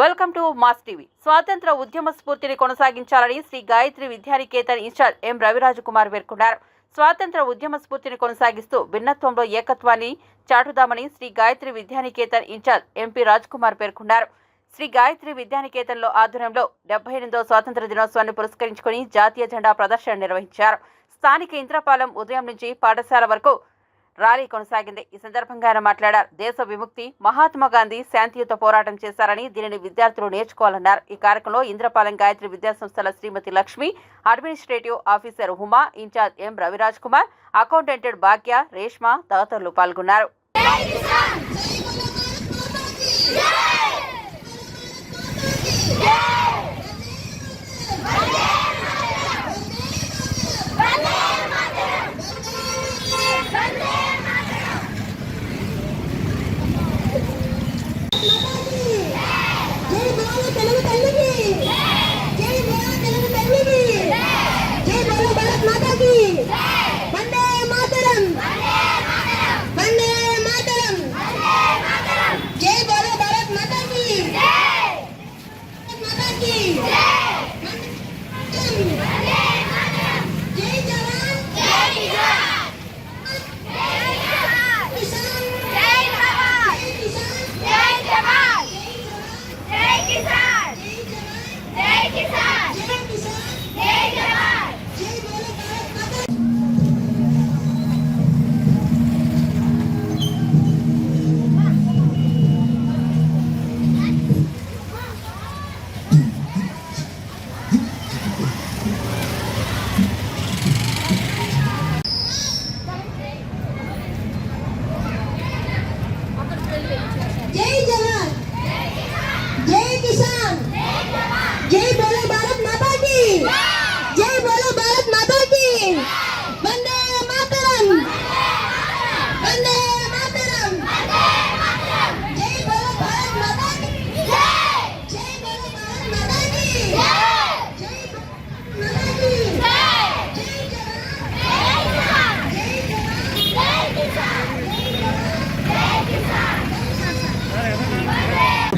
Welcome to mass TV. స్వాతంత్ర ఉద్యమ స్ఫూర్తిని కొనసాగించాలని శ్రీ గాయత్రి విద్యానికేతన్ ఇన్ఛార్జ్ ఎం రవిరాజు కుమార్ పేర్కొన్నారు. స్వాతంత్ర ఉద్యమ స్ఫూర్తిని కొనసాగిస్తూ భిన్నత్వంలో ఏకత్వాన్ని చాటుదామని శ్రీ గాయత్రి విద్యానికేతన్ ఇన్ఛార్జ్ ఎంపీ రాజ్ కుమార్ పేర్కొన్నారు. శ్రీ గాయత్రి విద్యానికేతన్లో ఆధ్వర్యంలో డెబ్బై ఎనిమిదో స్వాతంత్ర దినోత్సవాన్ని పురస్కరించుకుని జాతీయ జెండా ప్రదర్శన నిర్వహించారు. స్థానిక ఇంద్రపాలెం ఉదయం నుంచి పాఠశాల వరకు ర్యాలీ కొనసాగింది. ఈ సందర్భంగా ఆయన మాట్లాడారు. దేశ విముక్తి మహాత్మా గాంధీ శాంతియుత పోరాటం చేశారని దీనిని విద్యార్థులు నేర్చుకోవాలన్నారు. ఈ కార్యక్రమంలో ఇంద్రపాలెం గాయత్రి విద్యాసంస్థల Shrimati Lakshmi administrative officer Huma incharge M Raviraj Kumar అకౌంటెంటెడ్ Bhagya Reshma తదితరులు పాల్గొన్నారు.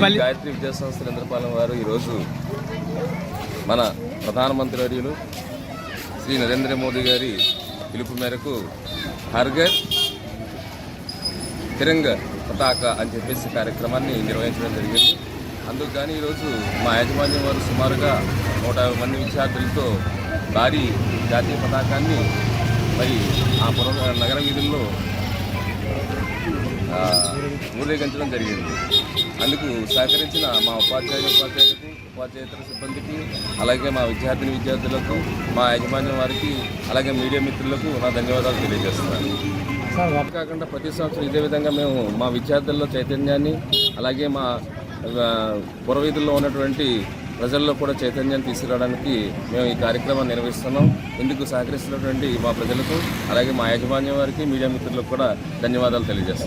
గాయత్రి విద్యాసంస్థ ఇంద్రపాలెం వారు ఈరోజు మన ప్రధానమంత్రి వర్యులు శ్రీ నరేంద్ర మోదీ గారి పిలుపు మేరకు హర్గర్ తిరంగ పతాక అని చెప్పేసి కార్యక్రమాన్ని నిర్వహించడం జరిగింది. అందుకు కానీ ఈరోజు మా యాజమాన్యం వారు సుమారుగా నూట యాభై మంది విద్యార్థులతో భారీ జాతీయ పతాకాన్ని మరి ఆ పుర నగర వీధుల్లో ఆ, ఊరేగించడం జరిగింది. అందుకు సహకరించిన మా ఉపాధ్యాయ ఉపాధ్యాయులకు ఉపాధ్యాయేతర సిబ్బందికి అలాగే మా విద్యార్థిని విద్యార్థులకు మా యాజమాన్యం వారికి అలాగే మీడియా మిత్రులకు నా ధన్యవాదాలు తెలియజేస్తున్నాను. సార్ కాకుండా ప్రతి సంవత్సరం ఇదే విధంగా మేము మా విద్యార్థుల్లో చైతన్యాన్ని అలాగే మా పురవీధుల్లో ఉన్నటువంటి ప్రజల్లో కూడా చైతన్యాన్ని తీసుకురావడానికి మేము ఈ కార్యక్రమాన్ని నిర్వహిస్తున్నాం. ఇందుకు సహకరిస్తున్నటువంటి మా ప్రజలకు అలాగే మా యాజమాన్యం వారికి మీడియా మిత్రులకు కూడా ధన్యవాదాలు తెలియజేస్తున్నాం.